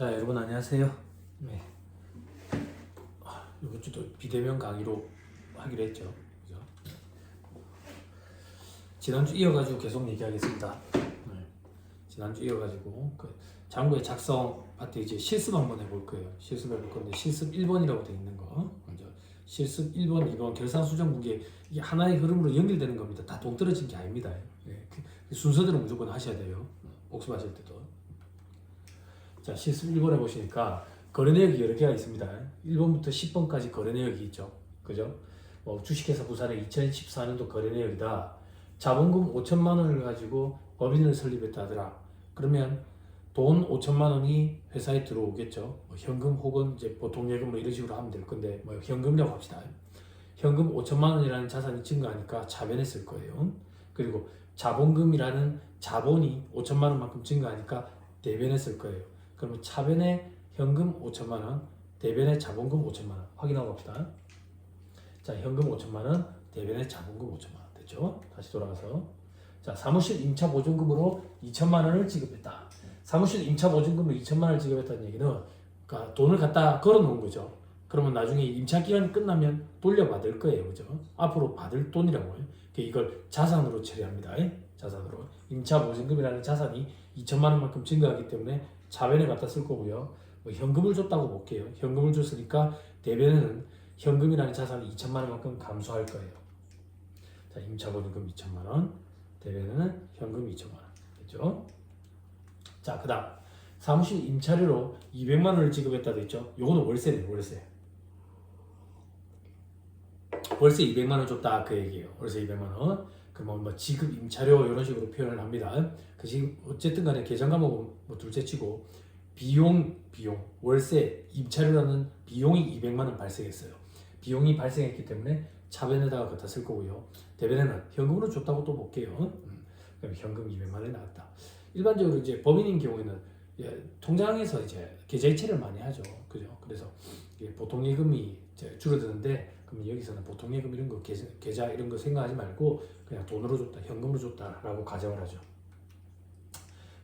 자 여러분 안녕하세요. 네. 아, 이번 주도 비대면 강의로 하기로 했죠. 그죠? 지난주 이어가지고 계속 얘기하겠습니다. 네. 지난주 이어가지고 그 장부의 작성 파트 이제 실습 한번 해볼 거예요. 실습 해볼 건데 실습 1번이라고 돼 있는 거 먼저 실습 1번, 2번 결산 수정 무게 이게 하나의 흐름으로 연결되는 겁니다. 다 동떨어진 게 아닙니다. 네. 그 순서대로 무조건 하셔야 돼요. 복습하실 때도. 자, 실습 1번에 보시니까 거래 내역이 여러 개가 있습니다. 1번부터 10번까지 거래 내역이 있죠. 그죠? 뭐 주식회사 부산의 2014년도 거래 내역이다. 자본금 5천만 원을 가지고 법인을 설립했다 하더라. 그러면 돈 5천만 원이 회사에 들어오겠죠. 뭐 현금 혹은 이제 보통 예금 뭐 이런 식으로 하면 될 건데 뭐 현금이라고 합시다. 현금 5천만 원이라는 자산이 증가하니까 차변했을 거예요. 그리고 자본금이라는 자본이 5천만 원만큼 증가하니까 대변했을 거예요. 그러면 차변에 현금 5천만 원, 대변에 자본금 5천만 원 확인하고 갑시다. 자, 현금 5천만 원, 대변에 자본금 5천만 원 됐죠? 다시 돌아가서 자, 사무실 임차 보증금으로 2천만 원을 지급했다. 사무실 임차 보증금으로 2천만 원을 지급했다는 얘기는 그러니까 돈을 갖다 걸어 놓은 거죠. 그러면 나중에 임차 기간이 끝나면 돌려받을 거예요. 그죠? 앞으로 받을 돈이라고요. 그러니까 이걸 자산으로 처리합니다. 자산으로. 임차 보증금이라는 자산이 2천만 원만큼 증가하기 때문에 자변에 갖다 쓸 거고요. 뭐 현금을 줬다고 볼게요. 현금을 줬으니까 대변에는 현금이라는 자산이 2천만 원만큼 감소할 거예요. 자, 임차 보증금 2천만 원, 대변에는 현금 2천만 원. 됐죠? 자, 그 다음 사무실 임차료로 200만 원을 지급했다 됐죠? 요거는 월세네, 월세. 월세 200만 원 줬다 그 얘기예요. 월세 200만 원. 그러면 뭐 지급 임차료 이런 식으로 표현을 합니다. 그 지금 어쨌든 간에 계정 과목은 뭐 둘째치고 비용 비용 월세 임차료라는 비용이 200만 원 발생했어요. 비용이 발생했기 때문에 차변에다가 갖다 쓸 거고요. 대변에는 현금으로 줬다고 또 볼게요. 음, 그럼 현금 200만 원이 나왔다. 일반적으로 이제 법인인 경우에는 예, 통장에서 이제 계좌이체를 많이 하죠. 그죠? 그래서 보통 예금이 줄어드는데 그럼 여기서는 보통 예금 이런 거 계좌, 이런 거 생각하지 말고 그냥 돈으로 줬다, 현금으로 줬다라고 가정을 하죠.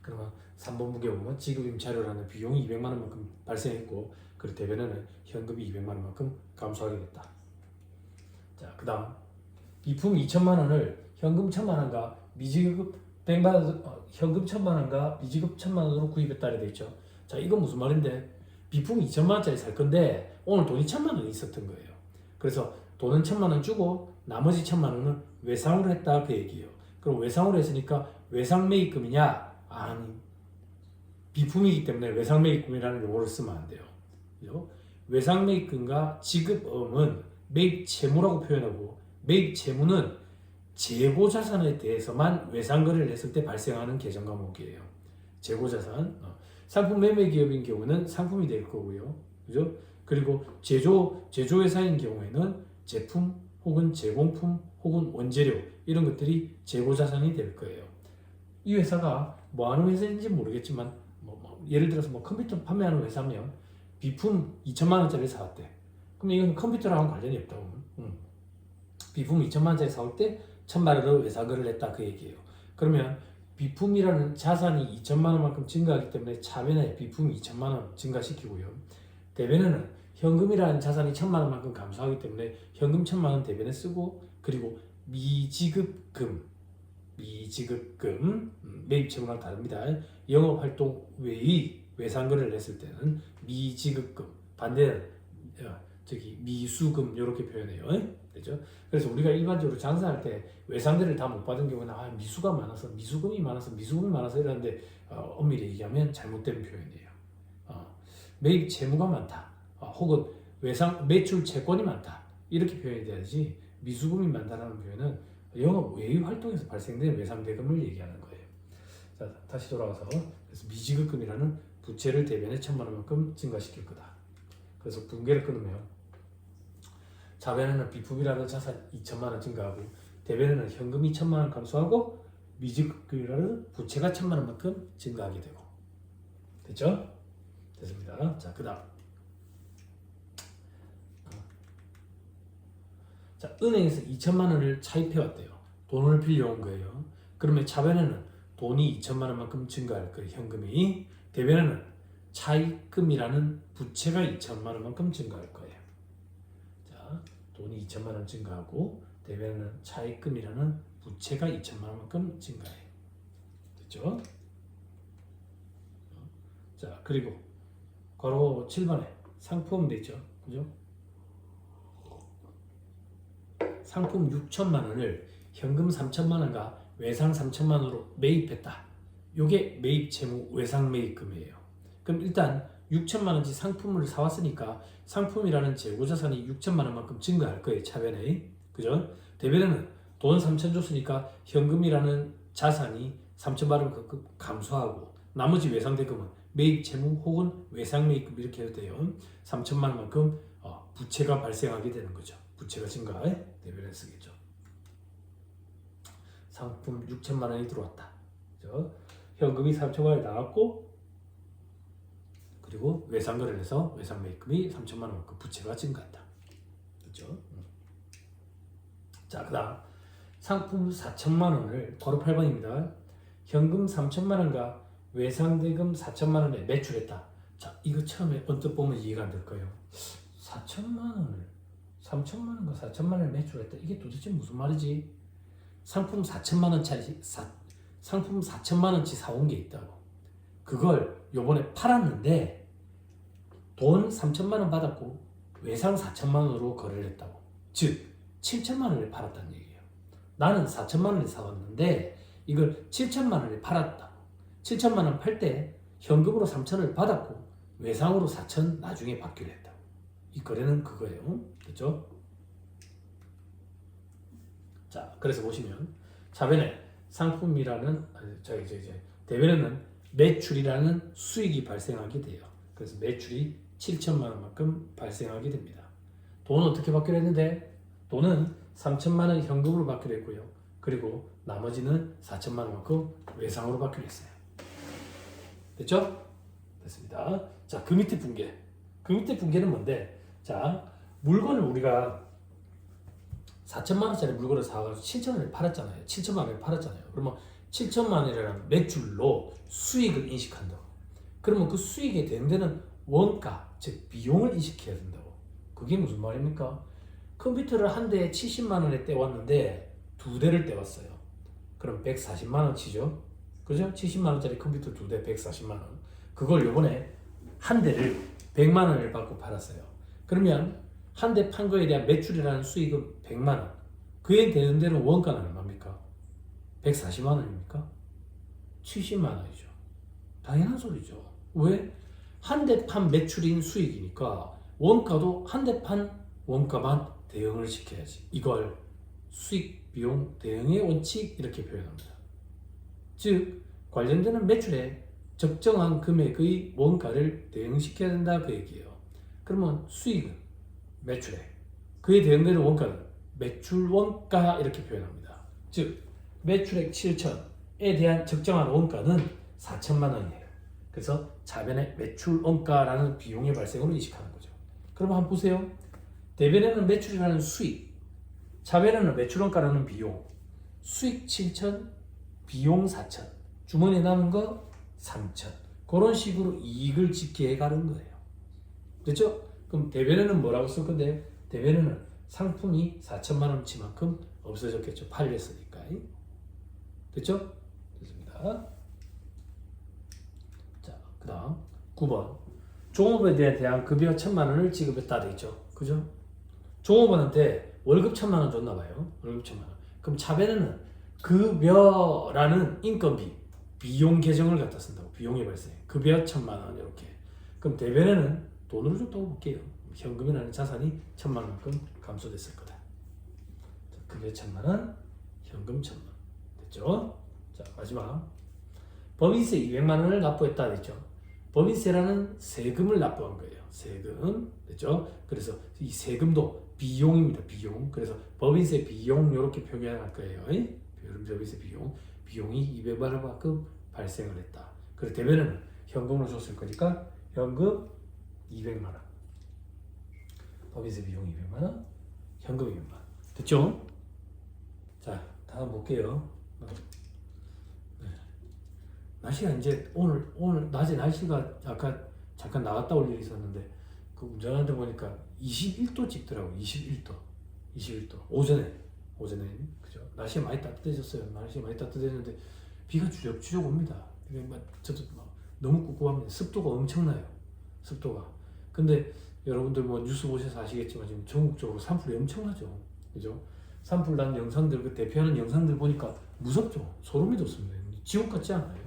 그러면 3번 무게 보면 지급 임차료라는 비용이 200만 원만큼 발생했고 그리고 대변에는 현금이 200만 원만큼 감소하게 됐다. 자, 그다음 비품 2천만 원을 현금 1천만 원과 미지급 100만 원, 어, 현금 1천만 원과 미지급 1천만 원으로 구입했다 이렇게 돼 있죠. 자, 이건 무슨 말인데 비품 2천만 원짜리 살 건데 오늘 돈이 1천만 원이 있었던 거예요. 그래서 돈은 1천만 원 주고 나머지 1천만 원은 외상으로 했다 그 얘기예요. 그럼 외상으로 했으니까 외상 매입금이냐? 아니. 비품이기 때문에 외상 매입금이라는 용어를 쓰면 안 돼요. 그죠? 외상 매입금과 지급음은 매입 채무라고 표현하고 매입 채무는 재고 자산에 대해서만 외상 거래를 했을 때 발생하는 계정 과목이에요. 재고 자산. 어. 상품 매매 기업인 경우는 상품이 될 거고요. 그죠? 그리고 제조 제조 회사인 경우에는 제품 혹은 제공품 혹은 원재료 이런 것들이 재고 자산이 될 거예요. 이 회사가 뭐 하는 회사인지 모르겠지만 뭐, 뭐 예를 들어서 뭐 컴퓨터 판매하는 회사면 비품 2천만 원짜리 사왔대. 그럼 이건 컴퓨터랑은 관련이 없다고. 음. 비품 2천만 원짜리 사올 때 천만 원으로 외상거래를 했다 그 얘기예요. 그러면 비품이라는 자산이 2천만 원만큼 증가하기 때문에 차변에 비품이 2천만 원 증가시키고요. 대변에는 현금이라는 자산이 천만 원만큼 감소하기 때문에 현금 천만 원 대변에 쓰고 그리고 미지급금 미지급금 음, 매입 채무랑 다릅니다. 영업 활동 외의 외상 거래를 했을 때는 미지급금 반대는 어, 저기 미수금 이렇게 표현해요. 되죠? 그래서 우리가 일반적으로 장사할 때 외상들을 다 못 받은 경우는 아, 미수가 많아서 미수금이 많아서 미수금이 많아서 이러는데 어, 엄밀히 얘기하면 잘못된 표현이에요. 어, 매입 채무가 많다. 어, 혹은 외상 매출 채권이 많다. 이렇게 표현이 돼야지 미수금이 많다라는 표현은 영업 외의 활동에서 발생된 외상 대금을 얘기하는 거예요. 자, 다시 돌아와서 그래서 미지급금이라는 부채를 대변에 천만 원만큼 증가시킬 거다. 그래서 분계를 끊으면 자변에는 비품이라는 자산 2천만 원 증가하고 대변에는 현금이 천만 원 감소하고 미지급금이라는 부채가 천만 원만큼 증가하게 되고 됐죠? 됐습니다. 자, 그다음 자, 은행에서 2천만 원을 차입해 왔대요. 돈을 빌려온 거예요. 그러면 차변에는 돈이 2천만 원만큼 증가할 거예요. 현금이. 대변에는 차입금이라는 부채가 2천만 원만큼 증가할 거예요. 자, 돈이 2천만 원 증가하고 대변은 차입금이라는 부채가 2천만 원만큼 증가해요. 됐죠? 자, 그리고 괄호 7번에 상품 되죠. 그죠? 상품 6천만 원을 현금 3천만 원과 외상 3천만 원으로 매입했다. 요게 매입 채무 외상 매입금이에요. 그럼 일단 6천만 원치 상품을 사왔으니까 상품이라는 재고 자산이 6천만 원만큼 증가할 거예요. 차변에. 그죠? 대변에는 돈 3천 줬으니까 현금이라는 자산이 3천만 원만큼 감소하고 나머지 외상 대금은 매입 채무 혹은 외상 매입금 이렇게 해도 돼요. 3천만 원만큼 어, 부채가 발생하게 되는 거죠. 부채가 증가해 쓰겠죠. 상품 6천만 원이 들어왔다. 그죠? 현금이 3천만 원이 나왔고 그리고 외상 거래를 해서 외상 매입금이 3천만 원만큼 부채가 증가한다. 그렇죠? 음. 자, 그다음 상품 4천만 원을 괄호 8번입니다. 현금 3천만 원과 외상 대금 4천만 원에 매출했다. 자, 이거 처음에 언뜻 보면 이해가 안 될 거예요. 4천만 원을 3천만 원과 4천만 원을 매출했다. 이게 도대체 무슨 말이지? 상품 4천만 원짜리 사, 상품 4천만 원치 사온 게 있다고. 그걸 요번에 팔았는데 돈 3천만 원 받았고 외상 4천만 원으로 거래를 했다고. 즉 7천만 원을 팔았다는 얘기예요. 나는 4천만 원을 사왔는데 이걸 7천만 원에 팔았다고. 7천만 원 팔 때 현금으로 3천을 받았고 외상으로 4천 나중에 받기로 했다고. 이 거래는 그거예요. 그렇죠? 자, 그래서 보시면 자변에 상품이라는 아니, 저기 저기 저기 대변에는 매출이라는 수익이 발생하게 돼요. 그래서 매출이 7천만 원만큼 발생하게 됩니다. 돈은 어떻게 받기로 했는데 돈은 3천만 원 현금으로 받기로 했고요. 그리고 나머지는 4천만 원만큼 외상으로 받기로 했어요. 됐죠? 됐습니다. 자, 그 밑에 붕괴. 그 밑에 붕괴는 뭔데? 자, 물건을 우리가 4천만 원짜리 물건을 사가지고 7천 원에 팔았잖아요. 7천만 원에 팔았잖아요. 그러면 7천만 원이라는 매출로 수익을 인식한다고. 그러면 그 수익에 대응되는 원가, 즉 비용을 인식해야 된다고. 그게 무슨 말입니까? 컴퓨터를 한 대에 70만 원에 떼왔는데 두 대를 떼왔어요. 그럼 140만 원 치죠. 그죠? 70만 원짜리 컴퓨터 두 대 140만 원. 그걸 요번에 한 대를 100만 원을 받고 팔았어요. 그러면 한 대 판 거에 대한 매출이라는 수익은 100만 원. 그에 대응되는 원가는 얼마입니까? 140만 원입니까? 70만 원이죠. 당연한 소리죠. 왜? 한 대 판 매출인 수익이니까 원가도 한 대 판 원가만 대응을 시켜야지. 이걸 수익 비용 대응의 원칙 이렇게 표현합니다. 즉 관련되는 매출에 적정한 금액의 원가를 대응시켜야 된다 그 얘기예요. 그러면 수익은 매출액, 그에 대응되는 원가는 매출 원가 이렇게 표현합니다. 즉 매출액 7천에 대한 적정한 원가는 4천만 원이에요. 그래서 자변의 매출 원가라는 비용의 발생으로 인식하는 거죠. 그럼 한번 보세요. 대변에는 매출이라는 수익, 자변에는 매출 원가라는 비용, 수익 7천, 비용 4천, 주머니에 남은 거 3천. 그런 식으로 이익을 짓게 가는 거예요. 됐죠? 그럼 대변에는 뭐라고 쓸 건데 대변에는 상품이 4천만 원치만큼 없어졌겠죠. 팔렸으니까. 됐죠? 됐습니다. 자, 그 다음 9번 종업원에 대한 급여 천만 원을 지급했다 돼 있죠. 그죠? 종업원한테 월급 천만 원 줬나 봐요. 월급 천만 원. 그럼 차변에는 급여라는 인건비 비용 계정을 갖다 쓴다고 비용이 발생 급여 천만 원 이렇게 그럼 대변에는 돈으로 줬다고 볼게요. 현금이라는 자산이 천만 원만큼 감소됐을 거다. 자, 급여 천만 원 현금 천만. 원 됐죠? 자 마지막. 법인세 200만 원을 납부했다 됐죠? 법인세라는 세금을 납부한 거예요. 세금. 됐죠? 그래서 이 세금도 비용입니다. 비용. 그래서 법인세 비용 이렇게 표현할 거예요. 법인세 비용. 비용이 200만 원만큼 발생을 했다. 그래 대변에는 현금으로 줬을 거니까 현금 200만 원. 법인세 비용 200만 원, 현금 200만 원. 됐죠? 자, 다음 볼게요. 네. 날씨가 이제 오늘 오늘 낮에 날씨가 약간 잠깐 나갔다 올 일이 있었는데 그 운전하는데 보니까 21도 찍더라고 21도 21도 오전에 오전에 그죠 날씨가 많이 따뜻해졌어요 날씨가 많이 따뜻해졌는데 비가 주력주력 옵니다 막 저도 막 너무 꿉꿉합니다 습도가 엄청나요 습도가 근데 여러분들 뭐 뉴스 보셔서 아시겠지만 지금 전국적으로 산불이 엄청나죠 그죠 산불 난 영상들 그 대표하는 영상들 보니까 무섭죠 소름이 돋습니다 지옥 같지 않아요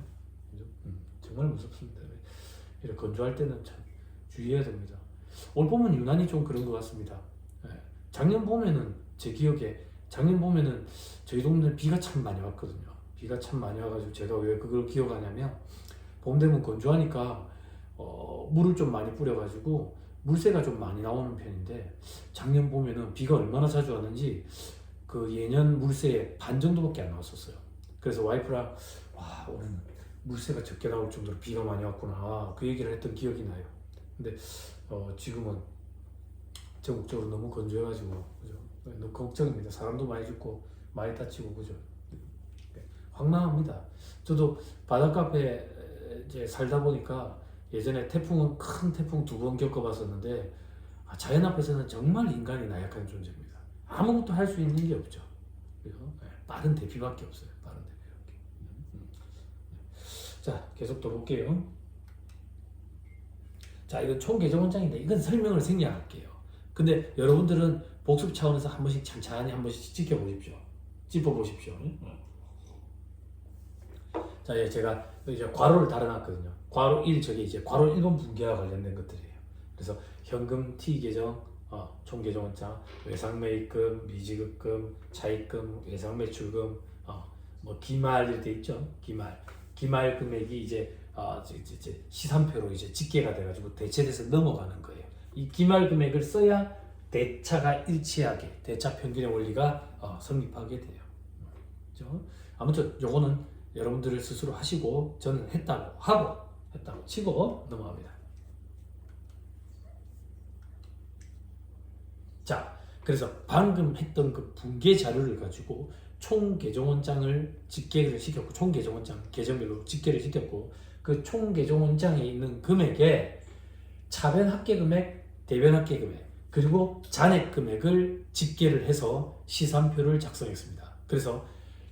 그죠? 음, 정말 무섭습니다 이렇게 건조할 때는 참 주의해야 됩니다. 올 봄은 유난히 좀 그런 것 같습니다. 예. 작년 봄에는 제 기억에 작년 봄에는 저희 동네 비가 참 많이 왔거든요. 비가 참 많이 와가지고 제가 왜 그걸 기억하냐면 봄 되면 건조하니까 어, 물을 좀 많이 뿌려가지고 물새가 좀 많이 나오는 편인데 작년 봄에는 비가 얼마나 자주 왔는지 그 예년 물새의 반 정도밖에 안 나왔었어요. 그래서 와이프랑 와 올해는 물새가 적게 나올 정도로 비가 많이 왔구나 그 얘기를 했던 기억이 나요. 근데 어, 지금은 전국적으로 너무 건조해가지고 그죠? 너무 걱정입니다. 사람도 많이 죽고 많이 다치고 그죠? 네, 황망합니다. 저도 바닷가에 이제 살다 보니까 예전에 태풍은 큰 태풍 두 번 겪어봤었는데 아, 자연 앞에서는 정말 인간이 나약한 존재입니다. 아무것도 할 수 있는 게 없죠. 그죠? 네, 빠른 대피밖에 없어요. 빠른 대피밖에. 음, 음. 자, 계속 또 볼게요. 자, 이건 총 개정원장인데 이건 설명을 생략할게요. 근데 여러분들은 복습 차원에서 한 번씩 찬찬히 한 번씩 지켜보십시오. 짚어보십시오. 자, 예, 제가 이제 괄호를 달아놨거든요. 괄호 1 저게 이제 괄호 1번 분계와 관련된 것들이에요. 그래서 현금 T 계정, 어, 총 개정원장, 외상 매입금, 미지급금, 차입금, 외상 매출금, 어, 뭐 기말 이렇게 돼 있죠. 기말, 기말 금액이 이제 어, 이제, 이제- 시산표로 이제 집계가 돼가지고 대체돼서 넘어가는 거예요. 이 기말 금액을 써야 대차가 일치하게 대차 평균의 원리가 어, 성립하게 돼요. 그죠? 아무튼 요거는 여러분들을 스스로 하시고 저는 했다고 하고 했다고 치고 넘어갑니다. 자, 그래서 방금 했던 그 분계 자료를 가지고 총 개정원장을 집계를 시켰고 총 개정원장 계정별로 집계를 시켰고 그 총 개정원장에 있는 금액에 차변 합계 금액, 대변 합계 금액 그리고 잔액 금액을 집계를 해서 시산표를 작성했습니다. 그래서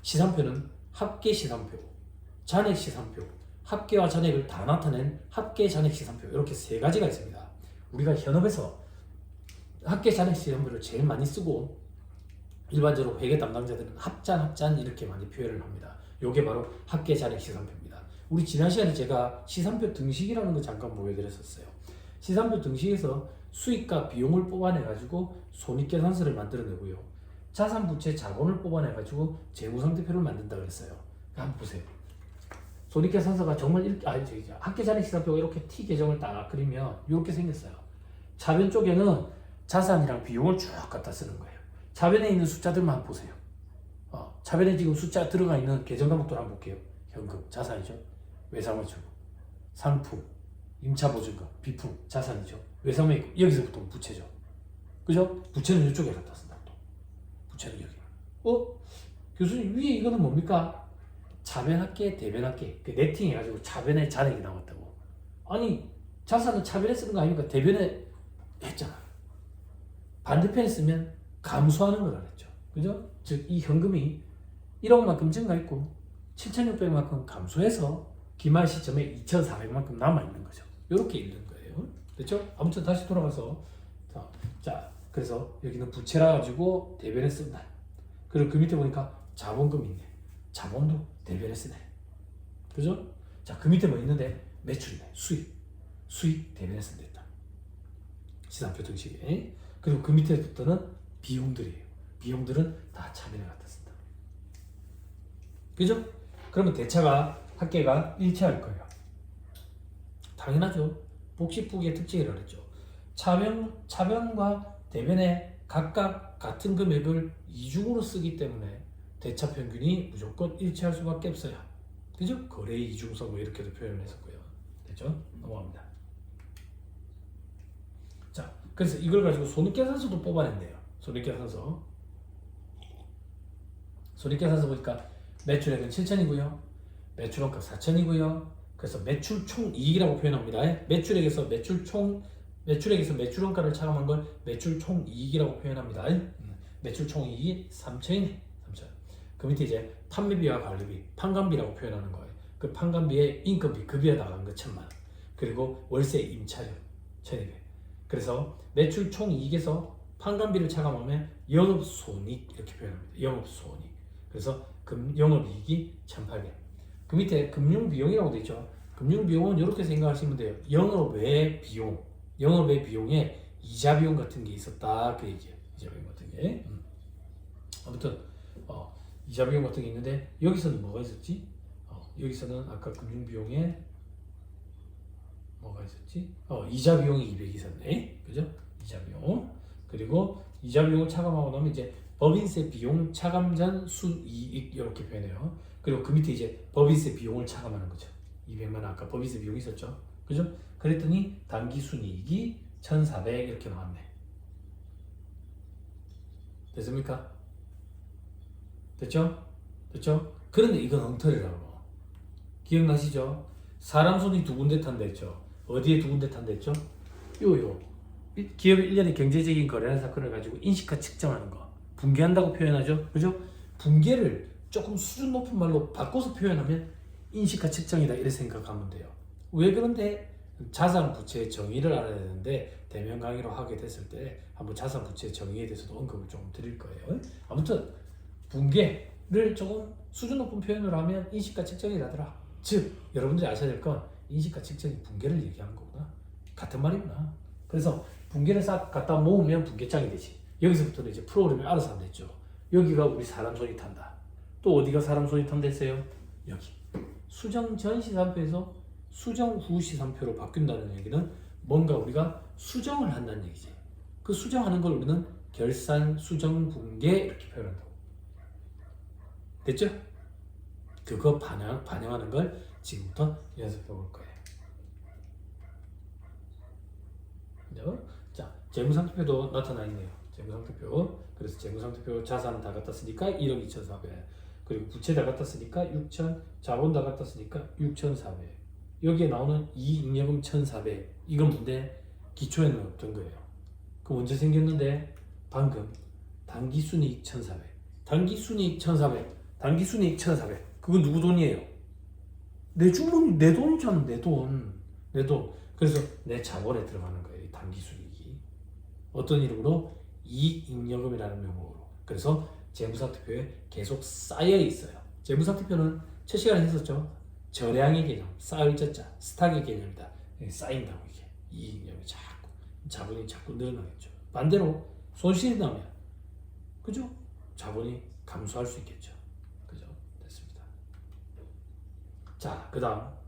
시산표는 합계 시산표, 잔액 시산표, 합계와 잔액을 다 나타낸 합계 잔액 시산표 이렇게 세 가지가 있습니다. 우리가 현업에서 합계 잔액 시산표를 제일 많이 쓰고 일반적으로 회계 담당자들은 합잔 합잔 이렇게 많이 표현을 합니다. 요게 바로 합계 잔액 시산표입니다. 우리 지난 시간에 제가 시산표 등식이라는 거 잠깐 보여드렸었어요. 시산표 등식에서 수익과 비용을 뽑아내 가지고 손익계산서를 만들어내고요. 자산 부채 자본을 뽑아내 가지고 재무 상태표를 만든다 그랬어요. 한번 보세요. 손익계산서가 정말 이렇게 아 저기 저 합계 잔액 시산표가 이렇게 T 계정을 딱 그리면 이렇게 생겼어요. 차변 쪽에는 자산이랑 비용을 쭉 갖다 쓰는 거예요. 차변에 있는 숫자들만 보세요. 어, 차변에 지금 숫자 들어가 있는 계정 과목들 한번 볼게요. 현금 자산이죠. 외상외출, 상품, 임차보증금, 비품 자산이죠. 외상매입 여기서부터 부채죠. 그죠? 부채는 이쪽에 갖다 쓴다 또. 부채는 여기. 어? 교수님 위에 이거는 뭡니까? 차변합계, 대변합계. 그 네팅 해가지고 차변에 잔액이 나왔다고. 아니 자산은 차변에 쓰는 거 아닙니까? 대변에 했잖아. 반대편에 쓰면 감소하는 걸 알았죠. 그죠? 즉 이 현금이 1억만큼 증가했고 7,600만큼 감소해서 기말 시점에 2,400만큼 남아 있는 거죠. 이렇게 읽는 거예요. 됐죠? 아무튼 다시 돌아가서 자, 자 그래서 여기는 부채라 가지고 대변에 쓴다. 그리고 그 밑에 보니까 자본금이 있네. 자본도 쓰네. 그죠? 자, 그 밑에 뭐 있는데 매출이네. 수익. 수익 쓴다. 시산표 등식에. 그리고 그 밑에부터는 비용들이에요. 비용들은 다 차변에 쓴다. 그죠? 그러면 대차가 합계가 일치할 거예요. 당연하죠. 복식부기의 특징이라고 그랬죠. 차변, 차변과 대변에 각각 같은 금액을 이중으로 쓰기 때문에 대차 평균이 무조건 일치할 수밖에 없어요. 그죠? 거래 이중성 뭐 이렇게도 표현을 했었고요. 됐죠? 넘어갑니다. 자, 그래서 이걸 가지고 손익계산서도 뽑아낸대요. 손익계산서. 손익계산서 보니까 매출액은 7천이고요. 매출원가 4천이고요. 그래서 매출 총 이익이라고 표현합니다. 매출액에서 매출 총 매출액에서 매출 원가를 차감한 걸 매출 총 이익이라고 표현합니다. 음, 매출 총 이익이 3천이네. 3천. 그 밑에 이제 판매비와 관리비, 판관비라고 표현하는 거예요. 그 판관비에 인건비, 급여에 나간 거 천만 원. 그리고 월세 임차료 1,200. 그래서 매출 총 이익에서 판관비를 차감하면 영업 손익 이렇게 표현합니다. 영업 손익. 그래서 금 영업 이익이 1,800. 그 밑에 금융 비용이라고 돼 있죠. 금융 비용은 이렇게 생각하시면 돼요. 영업 외 비용, 영업 외 비용에 이자 비용 같은 게 있었다 그 얘기예요. 이자 비용 같은 게. 음. 아무튼 어, 이자 비용 같은 게 있는데 여기서는 뭐가 있었지? 어, 여기서는 아까 금융 비용에 뭐가 있었지? 어, 이자 비용이 200 있었네. 그죠? 이자 비용. 그리고 이자 비용을 차감하고 나면 이제 법인세 비용 차감 전 순이익 이렇게 표현해요. 그리고 그 밑에 이제 법인세 비용을 차감하는 거죠. 200만 원 아까 법인세 비용 있었죠. 그죠? 그랬더니 단기 순이익이 1,400 이렇게 나왔네. 됐습니까? 됐죠? 됐죠? 그런데 이건 엉터리라고. 기억나시죠? 사람 손이 두 군데 탄다 했죠. 어디에 두 군데 탄다 했죠? 요요. 이- 기업의 일련의 경제적인 거래나 사건을 가지고 인식과 측정하는 거. 붕괴한다고 표현하죠. 그죠? 붕괴를 조금 수준 높은 말로 바꿔서 표현하면 인식과 측정이다 이렇게 생각하면 돼요. 왜 그런데 자산 부채의 정의를 알아야 되는데 대면 강의로 하게 됐을 때 한번 자산 부채의 정의에 대해서도 언급을 좀 드릴 거예요. 아무튼 붕괴를 조금 수준 높은 표현으로 하면 인식과 측정이라더라. 즉 여러분들이 아셔야 될 건 인식과 측정이 붕괴를 얘기하는 거구나. 같은 말이구나. 그래서 붕괴를 싹 갖다 모으면 붕괴장이 되지. 여기서부터는 이제 프로그램이 알아서 안 됐죠. 여기가 우리 사람 손이 탄다. 또 어디가 사람 손이 탄다 했어요? 여기. 수정 전 시산표에서 수정 후 시산표로 바뀐다는 얘기는 뭔가 우리가 수정을 한다는 얘기지. 그 수정하는 걸 우리는 결산 수정 붕괴 이렇게 표현한다고. 됐죠? 그거 반영, 반영하는 걸 지금부터 연습해 볼 거예요. 자, 재무상태표도 나타나 있네요. 재무상태표. 그래서 재무상태표 자산 다 갖다 쓰니까 1억 2,400. 그리고 부채 다 갖다 쓰니까 6천, 자본 다 갖다 쓰니까 6,400. 여기에 나오는 이익여금 1,400. 이건 근데 기초에는 없던 거예요. 그럼 언제 생겼는데? 방금 단기 순이익 1,400. 단기 순이익 1,400. 단기 순이익 1,400. 그건 누구 돈이에요? 내 주머니 내 돈이잖아 내 돈. 내 돈. 그래서 내 자본에 들어가는 거예요. 이 단기 순이익이. 어떤 이름으로? 이익여금이라는 명목으로. 그래서 재무상태표에 계속 쌓여 있어요. 재무상태표는 첫 시간에 했었죠. 절량의 개념, 쌓을 자자, 스탁의 개념이다. 이게 쌓인다고 이게 이익여금이 자꾸 자본이 자꾸 늘어나겠죠. 반대로 손실이 나면 그죠? 자본이 감소할 수 있겠죠. 됐습니다. 자, 그 다음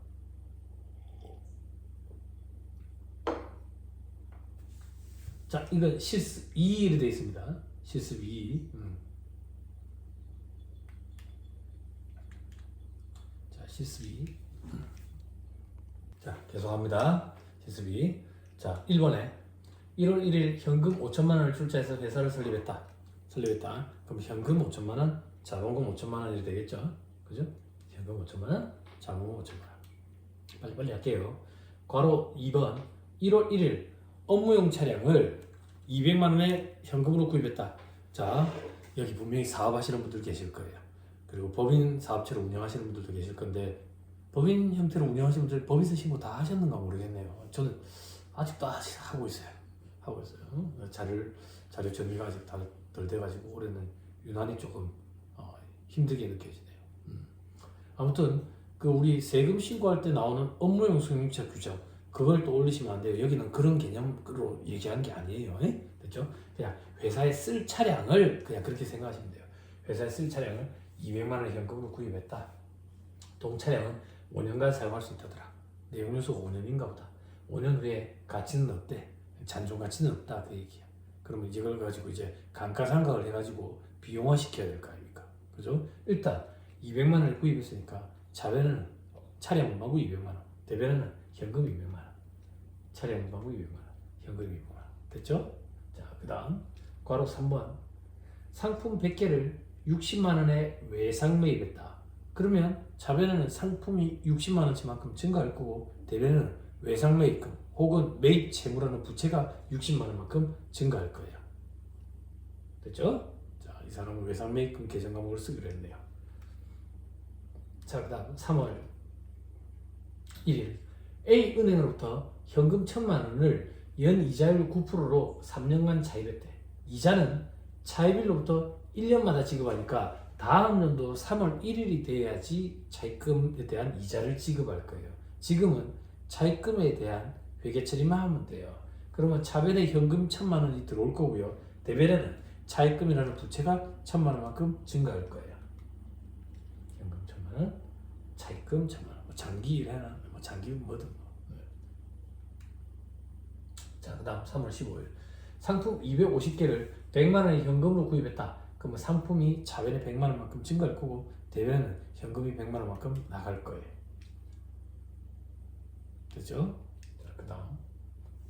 자, 이건 실습 2로 되어 있습니다. 실습 2. 음. 자, 실습 2. 자, 계속합니다. 실습 2. 자, 1번에 1월 1일 현금 5천만 원을 출자해서 회사를 설립했다. 설립했다. 그럼 현금 5천만 원, 자본금 5천만 원이 되겠죠? 그죠? 현금 5천만 원, 자본금 5천만 원. 빨리 빨리 할게요. 괄호 2번 1월 1일 업무용 차량을 200만 원에 현금으로 구입했다. 자, 여기 분명히 사업하시는 분들 계실 거예요. 그리고 법인 사업체를 운영하시는 분들도 계실 건데 법인 형태로 운영하시는 분들 법인세 신고 다 하셨는가 모르겠네요. 저는 아직도 아직 하고 있어요. 하고 있어요. 자료 자료 정리가 아직 다덜 돼가지고 올해는 유난히 조금 어, 힘들게 느껴지네요. 음. 아무튼 그 우리 세금 신고할 때 나오는 업무용 승용차 규정 그걸 또 올리시면 안 돼요. 여기는 그런 개념으로 얘기한 게 아니에요. 에? 됐죠? 그냥 회사에 쓸 차량을 그냥 그렇게 생각하시면 돼요. 회사에 쓸 차량을 200만 원 현금으로 구입했다. 동차량은 5년간 사용할 수 있다더라. 내용연수가 5년인가 보다. 5년 후에 가치는 없대. 잔존 가치는 없다. 그 얘기야. 그러면 이걸 가지고 이제 감가상각을 해가지고 비용화 시켜야 될 거 아닙니까? 그죠? 일단 200만 원을 구입했으니까 자변은 차량 음하고 200만 원, 대변은 현금 200만 원, 차량 음하고 200만 원, 현금 200만 원. 됐죠? 자, 그 다음 괄호 3번 상품 100개를 60만 원에 외상 매입했다. 그러면 자변에는 상품이 60만 원치만큼 증가할 거고 대변에는 외상 매입금 혹은 매입 채무라는 부채가 60만 원만큼 증가할 거예요. 됐죠? 자, 이 사람은 외상 매입금 계정 과목을 쓰기로 했네요. 자, 그 다음 3월 1일 A 은행으로부터 현금 1천만 원을 연 이자율 9%로 3년간 차입했대. 이자는 차입일로부터 1년마다 지급하니까 다음 연도 3월 1일이 돼야지 차입금에 대한 이자를 지급할 거예요. 지금은 차입금에 대한 회계 처리만 하면 돼요. 그러면 차변에 현금 1천만 원이 들어올 거고요. 대변에는 차입금이라는 부채가 1천만 원만큼 증가할 거예요. 현금 1천만 원, 차입금 1천만 원. 뭐 장기 일해나 뭐 장기 뭐든 뭐. 네. 자, 그다음 3월 15일 상품 250개를 100만 원의 현금으로 구입했다. 그러면 상품이 자변에 100만 원만큼 증가할 거고 대변에는 현금이 100만 원만큼 나갈 거예요. 됐죠? 자, 그다음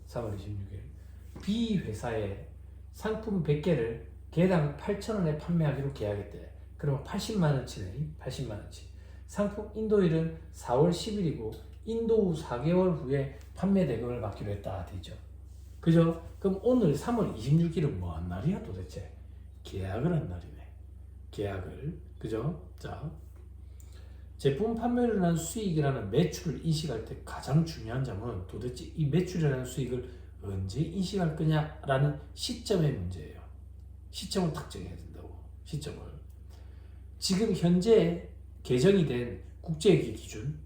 3월 26일 B 회사에 상품 100개를 개당 8,000원에 판매하기로 계약했대. 그러면 80만 원치네. 80만 원치. 상품 인도일은 4월 10일이고 인도 후 4개월 후에 판매 대금을 받기로 했다. 되죠? 그죠? 그럼 오늘 3월 26일은 뭐한 날이야 도대체? 계약을 한 날이네. 계약을. 그죠? 자. 제품 판매로 난 수익이라는 매출을 인식할 때 가장 중요한 점은 도대체 이 매출이라는 수익을 언제 인식할 거냐라는 시점의 문제예요. 시점을 딱 정해야 된다고. 시점을. 지금 현재 개정이 된 국제회계 기준.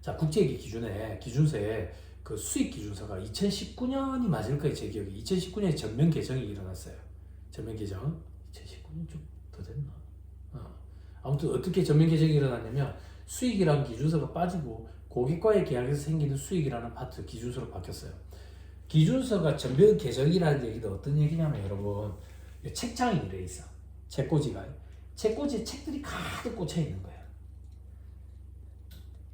자, 국제회계 기준에 기준서에 그 수익 기준서가 2019년이 맞을 거예요, 제 기억에. 2019년에 전면 개정이 일어났어요. 전면 개정. 2019년 좀 더 됐나? 어. 아무튼 어떻게 전면 개정이 일어났냐면 수익이라는 기준서가 빠지고 고객과의 계약에서 생기는 수익이라는 파트 기준서로 바뀌었어요. 기준서가 전면 개정이라는 얘기도 어떤 얘기냐면 여러분 이 책장이 이래 있어. 책꽂이가 책꽂이에 책들이 가득 꽂혀 있는 거예요.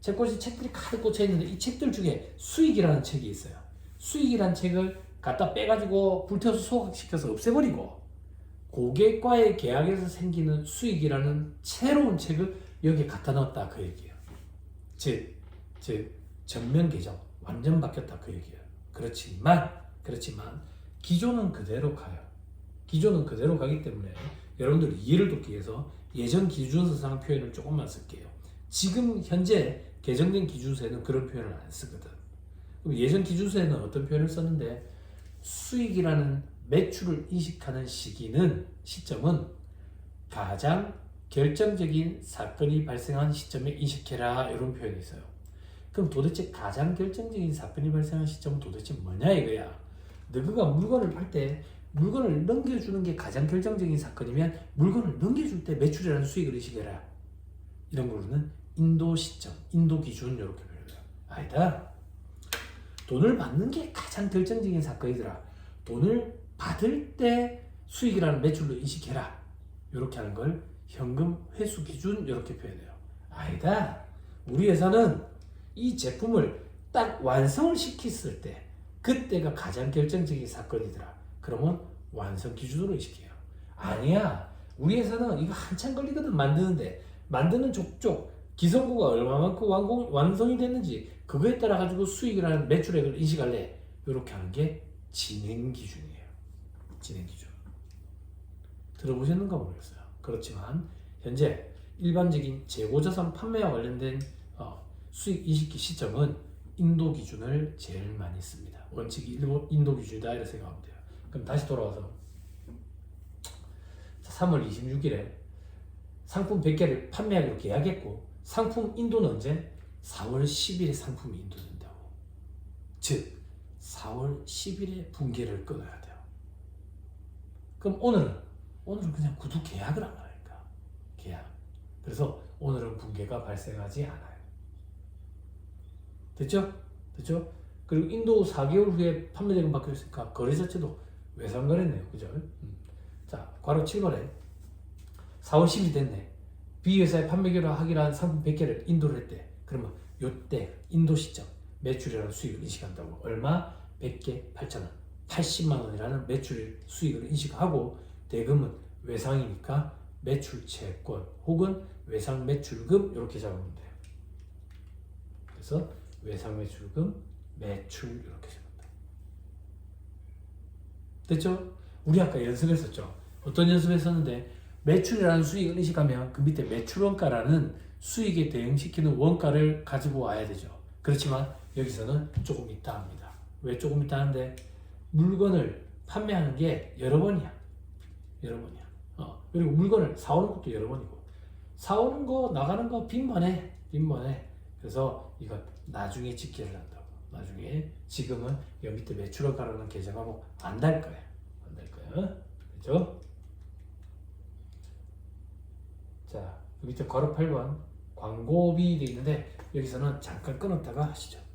책꽂이 책들이 가득 꽂혀 있는데 이 책들 중에 수익이라는 책이 있어요. 수익이라는 책을 갖다 빼가지고 불태워서 소각시켜서 없애버리고 고객과의 계약에서 생기는 수익이라는 새로운 책을 여기에 갖다 넣었다 그 얘기예요. 즉, 즉 전면 개정 완전 바뀌었다 그 얘기예요. 그렇지만 그렇지만 기존은 그대로 가요. 기존은 그대로 가기 때문에 여러분들 이해를 돕기 위해서 예전 기준서상 표현을 조금만 쓸게요. 지금 현재 개정된 기준서에는 그런 표현을 안 쓰거든. 그럼 예전 기준서에는 어떤 표현을 썼는데 수익이라는 매출을 인식하는 시기는 시점은 가장 결정적인 사건이 발생한 시점에 인식해라 이런 표현이 있어요. 그럼 도대체 가장 결정적인 사건이 발생한 시점은 도대체 뭐냐 이거야. 너가 물건을 팔 때 물건을 넘겨주는 게 가장 결정적인 사건이면 물건을 넘겨줄 때 매출이라는 수익을 인식해라. 이런 거로는 인도 시점, 인도 기준 이렇게 표현해요. 아니다. 돈을 받는 게 가장 결정적인 사건이더라. 돈을 받을 때 수익이라는 매출로 인식해라. 이렇게 하는 걸 현금 회수 기준 이렇게 표현해요. 아니다. 우리 회사는 이 제품을 딱 완성을 시켰을 때 그때가 가장 결정적인 사건이더라. 그러면 완성 기준으로 인식해요. 아니야. 우리 회사는 이거 한참 걸리거든 만드는데 만드는 족족 기성구가 얼마만큼 완공, 완성이 됐는지 그거에 따라 가지고 수익이라는 매출액을 인식할래. 이렇게 하는 게 진행 기준이에요. 진행 기준. 들어보셨는가 모르겠어요. 그렇지만 현재 일반적인 재고자산 판매와 관련된 어, 수익 인식기 시점은 인도 기준을 제일 많이 씁니다. 원칙이 일본 인도 기준이다 이렇게 생각하면 돼요. 그럼 다시 돌아와서 3월 26일에 상품 100개를 판매하기로 계약했고 상품 인도는 언제? 4월 10일에 상품이 인도된다고. 즉 4월 10일에 분계를 끊어야 돼요. 그럼 오늘은 오늘은 그냥 구두 계약을 안 하니까 계약. 그래서 오늘은 분계가 발생하지 않아요. 됐죠? 됐죠? 그리고 인도 4개월 후에 판매대금 했으니까 거래 자체도 외상거래네요. 그죠? 음. 자, 괄호 7거래. 4월 10일 됐네. B 회사에 판매 결하기로 한 상품 100개를 인도를 했대. 그러면 요때 인도 시점 매출이라는 수익을 인식한다고. 얼마? 100개 8,000원. 80만 원이라는 매출 수익을 인식하고 대금은 외상이니까 매출 채권 혹은 외상 매출금 이렇게 적으면 돼요. 그래서 외상 매출금 매출 이렇게 적는다. 됐죠? 우리 아까 연습했었죠. 어떤 연습했었는데 매출이라는 수익을 인식하면 그 밑에 매출원가라는 수익에 대응시키는 원가를 가지고 와야 되죠. 그렇지만 여기서는 조금 있다 합니다. 왜 조금 있다 하는데 물건을 판매하는 게 여러 번이야. 여러 번이야. 어, 그리고 물건을 사오는 것도 여러 번이고 사오는 거 나가는 거 빈번해. 빈번해. 그래서 이건 나중에 집계를 한다고. 나중에 지금은 여 밑에 매출원 가라는 계정하고 안 달 거야. 안달 거야. 그죠? 자, 여기 밑에 괄호 8번 광고비 돼 있는데 여기서는 잠깐 끊었다가 하시죠. 음.